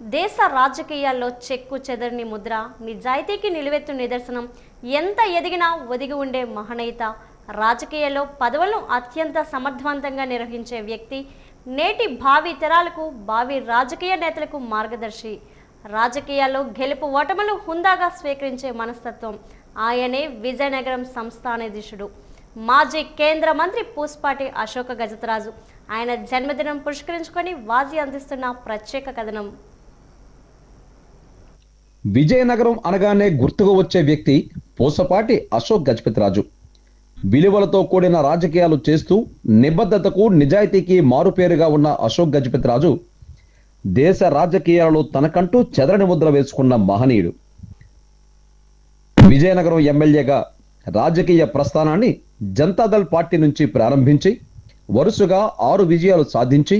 దేశ రాజకీయాల్లో చెక్కు చెదరని ముద్ర నిజాయితీకి నిలువెత్తు నిదర్శనం ఎంత ఎదిగినా ఒదిగి ఉండే మహనయిత రాజకీయాల్లో పదవులను అత్యంత సమర్థవంతంగా నిర్వహించే వ్యక్తి నేటి భావి తరాలకు భావి రాజకీయ నేతలకు మార్గదర్శి. రాజకీయాల్లో గెలుపు ఓటములు హుందాగా స్వీకరించే మనస్తత్వం. ఆయనే విజయనగరం సంస్థానాధీశుడు మాజీ కేంద్ర మంత్రి పూస్పాటి అశోక గజతరాజు ఆయన జన్మదినం పురస్కరించుకొని వాజీ అందిస్తున్న ప్రత్యేక కథనం. విజయనగరం అనగానే గుర్తుకు వచ్చే వ్యక్తి పూసపాటి అశోక్ గజపతిరాజు. విలువలతో కూడిన రాజకీయాలు చేస్తూ నిబద్ధతకు నిజాయితీకి మారుపేరుగా ఉన్న అశోక్ గజపతిరాజు దేశ రాజకీయాలలో తనకంటూ చెదరని ముద్ర వేసుకున్న మహనీయుడు. విజయనగరం ఎమ్మెల్యేగా రాజకీయ ప్రస్థానాన్ని జనతాదళ్ పార్టీ నుంచి ప్రారంభించి వరుసగా ఆరు విజయాలు సాధించి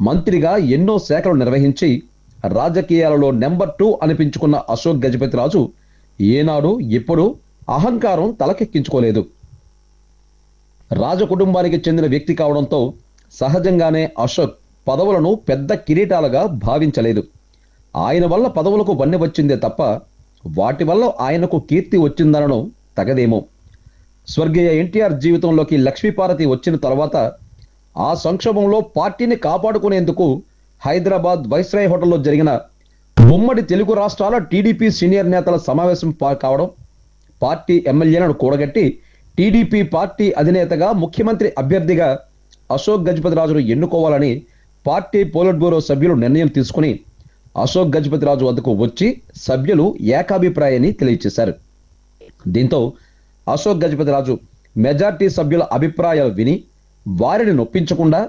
మంత్రిగా ఎన్నో శాఖలు నిర్వహించి రాజకీయాలలో నెంబర్ టూ అనిపించుకున్న అశోక్ గజపతిరాజు ఏనాడు ఎప్పుడు అహంకారం తలకెక్కించుకోలేదు. రాజకుటుంబానికి చెందిన వ్యక్తి కావడంతో సహజంగానే అశోక్ పదవులను పెద్ద కిరీటాలుగా భావించలేదు. ఆయన వల్ల పదవులకు వన్నె వచ్చిందే తప్ప వాటి వల్ల ఆయనకు కీర్తి వచ్చిందనను తగదేమో. స్వర్గీయ ఎన్టీఆర్ జీవితంలోకి లక్ష్మీపార్వతి వచ్చిన తర్వాత ఆ సంక్షోభంలో పార్టీని కాపాడుకునేందుకు హైదరాబాద్ వైస్రాయ్ హోటల్లో జరిగిన ఉమ్మడి తెలుగు రాష్ట్రాల టీడీపీ సీనియర్ నేతల సమావేశం కావడం పార్టీ ఎమ్మెల్యేలను కూడగట్టి టీడీపీ పార్టీ అధినేతగా ముఖ్యమంత్రి అభ్యర్థిగా అశోక్ గజపతిరాజును ఎన్నుకోవాలని పార్టీ పోలిట్ బ్యూరో సభ్యులు నిర్ణయం తీసుకుని అశోక్ గజపతిరాజు వద్దకు వచ్చి సభ్యులు ఏకాభిప్రాయాన్ని తెలియజేశారు దీంతో అశోక్ గజపతిరాజు మెజార్టీ సభ్యుల అభిప్రాయాలు విని వారిని నొప్పించకుండా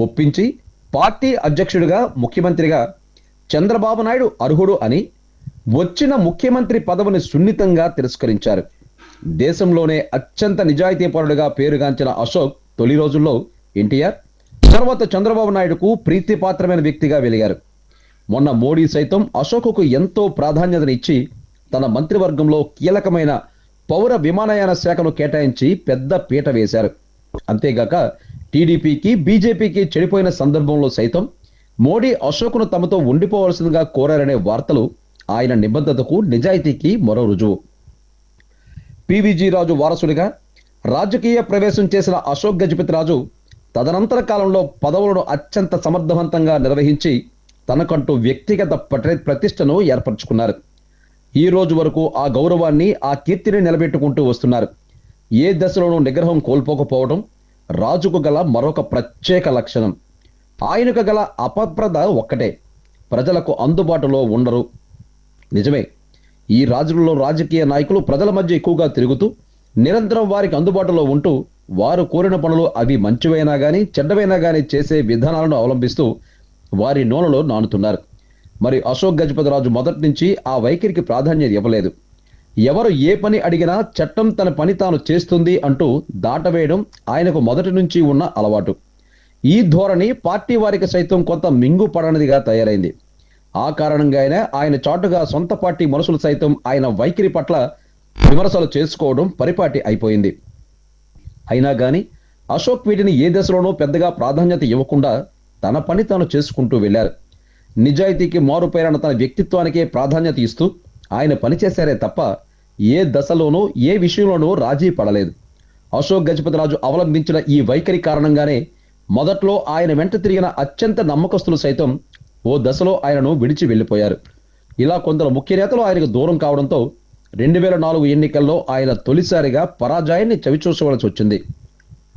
ఒప్పించి పార్టీ అధ్యక్షుడిగా ముఖ్యమంత్రిగా చంద్రబాబు నాయుడు అర్హుడు అని వచ్చిన ముఖ్యమంత్రి పదవిని సున్నితంగా తిరస్కరించారు. దేశంలోనే అత్యంత నిజాయితీపరుడుగా పేరుగాంచిన అశోక్ తొలి రోజుల్లో ఎన్టీఆర్ తర్వాత చంద్రబాబు నాయుడుకు ప్రీతిపాత్రమైన వ్యక్తిగా వెలిగారు. మొన్న మోడీ సైతం అశోకుకు ఎంతో ప్రాధాన్యతనిచ్చి తన మంత్రివర్గంలో కీలకమైన పౌర విమానయాన శాఖను కేటాయించి పెద్ద పీట వేశారు. అంతేగాక టీడీపీకి బీజేపీకి చెడిపోయిన సందర్భంలో సైతం మోడీ అశోకును తమతో ఉండిపోవలసిందిగా కోరారనే వార్తలు ఆయన నిబద్ధతకు నిజాయితీకి మరో రుజువు. పివిజి రాజు వారసుడిగా రాజకీయ ప్రవేశం చేసిన అశోక్ గజపతిరాజు తదనంతర కాలంలో పదవులను అత్యంత సమర్థవంతంగా నిర్వహించి తనకంటూ వ్యక్తిగత ప్రతిష్టను ఏర్పరచుకున్నారు. ఈ రోజు వరకు ఆ గౌరవాన్ని ఆ కీర్తిని నిలబెట్టుకుంటూ వస్తున్నారు. ఏ దశలోనూ నిగ్రహం కోల్పోకపోవడం రాజుకు గల మరొక ప్రత్యేక లక్షణం. ఆయనకు గల అపప్రద ఒక్కటే. ప్రజలకు అందుబాటులో ఉండరు. నిజమే. ఈ రాజులలో రాజకీయ నాయకులు ప్రజల మధ్య ఎక్కువగా తిరుగుతూ నిరంతరం వారికి అందుబాటులో ఉంటూ వారు కోరిన పనులు అవి మంచివైనా కానీ చెడ్డవైనా కానీ చేసే విధానాలను అవలంబిస్తూ వారి నూనెలో నానుతున్నారు. మరి అశోక్ గజపతిరాజు మొదటి నుంచి ఆ వైఖరికి ప్రాధాన్యత ఇవ్వలేదు. ఎవరు ఏ పని అడిగినా చట్టం తన పని తాను చేస్తుంది అంటూ దాటవేయడం ఆయనకు మొదటి నుంచి ఉన్న అలవాటు. ఈ ధోరణి పార్టీ వారికి సైతం కొంత మింగు పడనిదిగా తయారైంది. ఆ కారణంగానే ఆయన చాటుగా సొంత పార్టీ మనుషులు సైతం ఆయన వైఖరి పట్ల విమర్శలు చేసుకోవడం పరిపాటి అయిపోయింది. అయినా గాని అశోక్ వీటిని ఏ దశలోనూ పెద్దగా ప్రాధాన్యత ఇవ్వకుండా తన పని తాను చేసుకుంటూ వెళ్ళారు. నిజాయితీకి మారుపేరన్న తన వ్యక్తిత్వానికే ప్రాధాన్యత ఇస్తూ ఆయన పనిచేశారే తప్ప ఏ దశలోనూ ఏ విషయంలోనూ రాజీ పడలేదు. అశోక్ గజపతిరాజు అవలంబించిన ఈ వైఖరి కారణంగానే మొదట్లో ఆయన వెంట తిరిగిన అత్యంత నమ్మకస్తులు సైతం ఓ దశలో ఆయనను విడిచి వెళ్ళిపోయారు. ఇలా కొందరు ముఖ్య నేతలు ఆయనకు దూరం కావడంతో రెండు వేల నాలుగు ఎన్నికల్లో ఆయన తొలిసారిగా పరాజయాన్ని చవిచూసవలసి వచ్చింది.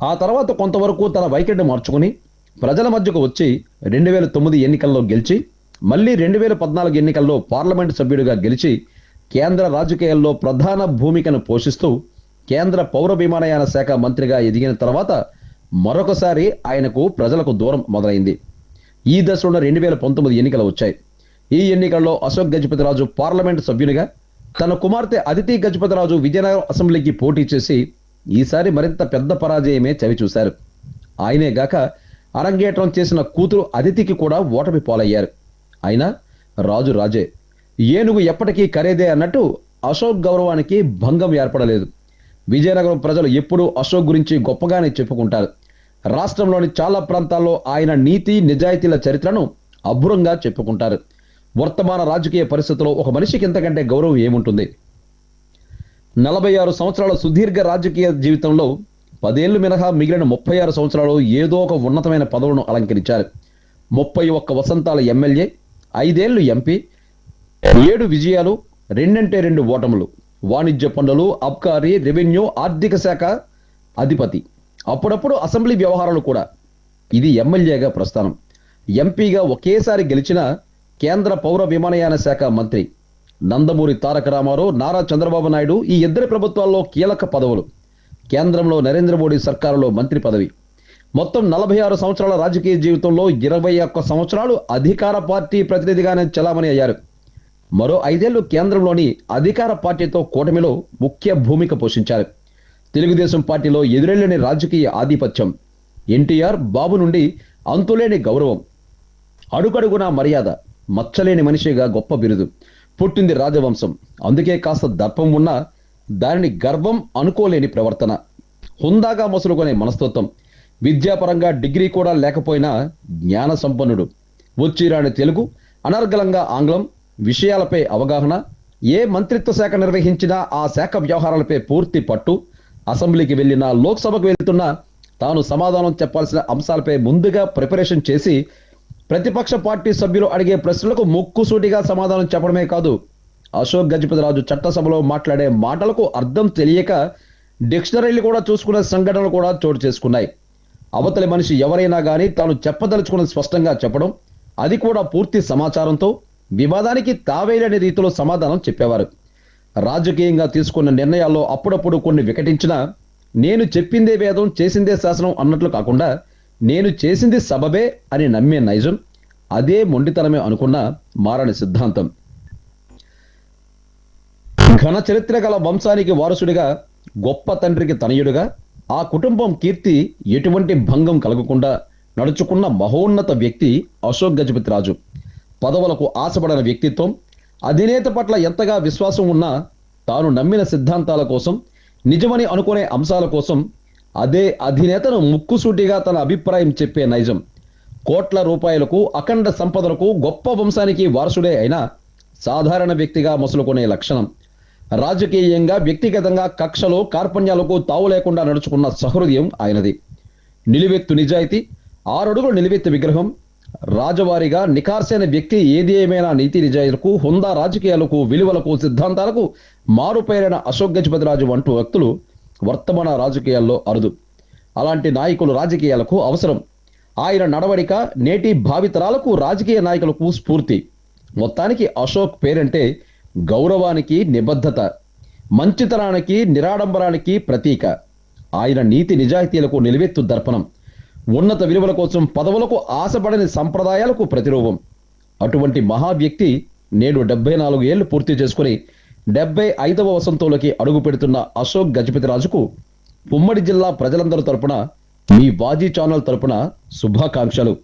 ఆ తర్వాత కొంతవరకు తన వైఖరిని మార్చుకుని ప్రజల మధ్యకు వచ్చి రెండు వేల తొమ్మిది ఎన్నికల్లో గెలిచి మళ్ళీ రెండు వేల పద్నాలుగు ఎన్నికల్లో పార్లమెంటు సభ్యుడిగా గెలిచి కేంద్ర రాజకీయాల్లో ప్రధాన భూమికను పోషిస్తూ కేంద్ర పౌర విమానయాన శాఖ మంత్రిగా ఎదిగిన తర్వాత మరొకసారి ఆయనకు ప్రజలకు దూరం మొదలైంది. ఈ దశలో రెండు వేల పంతొమ్మిది ఎన్నికలు వచ్చాయి. ఈ ఎన్నికల్లో అశోక్ గజపతిరాజు పార్లమెంటు సభ్యునిగా తన కుమార్తె అదితి గజపతిరాజు విజయనగరం అసెంబ్లీకి పోటీ చేసి ఈసారి మరింత పెద్ద పరాజయమే చవిచూశారు. ఆయనే గాక అరంగేట్రం చేసిన కూతురు అదితికి కూడా ఓటమి పాలయ్యారు. అయినా రాజు రాజే. ఏనుగు ఎప్పటికీ ఖరీదే అన్నట్టు అశోక్ గౌరవానికి భంగం ఏర్పడలేదు. విజయనగరం ప్రజలు ఎప్పుడూ అశోక్ గురించి గొప్పగానే చెప్పుకుంటారు. రాష్ట్రంలోని చాలా ప్రాంతాల్లో ఆయన నీతి నిజాయితీల చరిత్రను అబ్బురంగా చెప్పుకుంటారు. వర్తమాన రాజకీయ పరిస్థితుల్లో ఒక మనిషికి ఇంతకంటే గౌరవం ఏముంటుంది? నలభై ఆరు సంవత్సరాల సుదీర్ఘ రాజకీయ జీవితంలో పదేళ్ళు మినహా మిగిలిన ముప్పై ఆరు సంవత్సరాలు ఏదో ఒక ఉన్నతమైన పదవులను అలంకరించారు. ముప్పై ఒక్క వసంతాల ఎమ్మెల్యే ఐదేళ్ళు ఎంపీ ఏడు విజయాలు రెండంటే రెండు ఓటములు. వాణిజ్య పనులు అబ్కారీ రెవెన్యూ ఆర్థిక శాఖ అధిపతి. అప్పుడప్పుడు అసెంబ్లీ వ్యవహారాలు కూడా. ఇది ఎమ్మెల్యేగా ప్రస్థానం. ఎంపీగా ఒకేసారి గెలిచిన కేంద్ర పౌర విమానయాన శాఖ మంత్రి నందమూరి తారక రామారావు నారా చంద్రబాబు నాయుడు ఈ ఇద్దరి ప్రభుత్వాల్లో కీలక పదవులు. కేంద్రంలో నరేంద్ర మోడీ సర్కారులో మంత్రి పదవి. మొత్తం నలభై ఆరు సంవత్సరాల రాజకీయ జీవితంలో ఇరవై ఒక్క సంవత్సరాలు అధికార పార్టీ ప్రతినిధిగానే చలామణి అయ్యారు. మరో ఐదేళ్ళు కేంద్రంలోని అధికార పార్టీతో కూటమిలో ముఖ్య భూమిక పోషించారు. తెలుగుదేశం పార్టీలో ఎదురెళ్ళని రాజకీయ ఆధిపత్యం. ఎన్టీఆర్ బాబు నుండి అంతులేని గౌరవం. అడుగడుగునా మర్యాద మచ్చలేని మనిషిగా గొప్ప బిరుదు పుట్టింది రాజవంశం. అందుకే కాస్త దర్పం ఉన్నా దానిని గర్వం అనుకోలేని ప్రవర్తన. హుందాగా మసులుకునే మనస్తత్వం. విద్యాపరంగా డిగ్రీ కూడా లేకపోయినా జ్ఞాన సంపన్నుడు వచ్చిరాని తెలుగు అనర్గళంగా ఆంగ్లం విషయాలపై అవగాహన ఏ మంత్రిత్వ శాఖ నిర్వహించినా ఆ శాఖ వ్యవహారాలపై పూర్తి పట్టు అసెంబ్లీకి వెళ్ళిన లోక్సభకు వెళ్తున్న తాను సమాధానం చెప్పాల్సిన అంశాలపై ముందుగా ప్రిపరేషన్ చేసి ప్రతిపక్ష పార్టీ సభ్యులు అడిగే ప్రశ్నలకు ముక్కుసూటిగా సమాధానం చెప్పడమే కాదు. అశోక్ గజపతిరాజు చట్టసభలో మాట్లాడే మాటలకు అర్థం తెలియక డిక్షనరీలు కూడా చూసుకునే సంఘటనలు కూడా చోటు చేసుకున్నాయి. అవతలి మనిషి ఎవరైనా కానీ తాను చెప్పదలుచుకున్నది స్పష్టంగా చెప్పడం అది కూడా పూర్తి సమాచారంతో వివాదానికి తావేలేని రీతిలో సమాధానం చెప్పేవారు. రాజకీయంగా తీసుకున్న నిర్ణయాల్లో అప్పుడప్పుడు కొన్ని వికటించినా నేను చెప్పిందే వేదం చేసిందే శాసనం అన్నట్లు కాకుండా నేను చేసింది సబబే అని నమ్మే నైజం అదే మొండితనమే అనుకున్న మారని సిద్ధాంతం. ఘన చరిత్ర గల వంశానికి వారసుడిగా గొప్ప తండ్రికి తనయుడుగా ఆ కుటుంబం కీర్తి ఎటువంటి భంగం కలగకుండా నడుచుకున్న మహోన్నత వ్యక్తి అశోక్ గజపతి రాజు పదవులకు ఆశపడని వ్యక్తిత్వం అధినేత పట్ల ఎంతగా విశ్వాసం ఉన్నా తాను నమ్మిన సిద్ధాంతాల కోసం నిజమని అనుకునే అంశాల కోసం అదే అధినేతను ముక్కుసూటిగా తన అభిప్రాయం చెప్పే నైజం. కోట్ల రూపాయలకు అఖండ సంపదలకు గొప్ప వంశానికి వారసుడే అయినా సాధారణ వ్యక్తిగా మొసలుకునే లక్షణం. రాజకీయంగా వ్యక్తిగతంగా కక్షలు కార్పణ్యాలకు తావు లేకుండా నడుచుకున్న సహృదయం ఆయనది. నిలువెత్తు నిజాయితీ ఆరడుగుల నిలువెత్తు విగ్రహం రాజవారిగా నికార్సైన వ్యక్తి ఏది ఏమైనా నీతి నిజాయితీలకు హుందా రాజకీయాలకు విలువలకు సిద్ధాంతాలకు మారుపేరైన అశోక్ గజపతిరాజు వంటి వ్యక్తులు వర్తమాన రాజకీయాల్లో అరుదు. అలాంటి నాయకులు రాజకీయాలకు అవసరం. ఆయన నడవడిక నేటి భావితరాలకు రాజకీయ నాయకులకు స్ఫూర్తి. మొత్తానికి అశోక్ పేరంటే గౌరవానికి నిబద్ధత మంచితనానికి నిరాడంబరానికి ప్రతీక. ఆయన నీతి నిజాయితీలకు నిలువెత్తు దర్పణం. ఉన్నత విలువల కోసం పదవులకు ఆశపడని సంప్రదాయాలకు ప్రతిరూపం. అటువంటి మహా వ్యక్తి నేడు డెబ్బై నాలుగు ఏళ్ళు పూర్తి చేసుకుని డెబ్బై ఐదవ వసంతంలోకి అడుగు పెడుతున్న అశోక్ గజపతిరాజుకు ఉమ్మడి జిల్లా ప్రజలందరి తరపున మీ బాజీ ఛానల్ తరపున శుభాకాంక్షలు.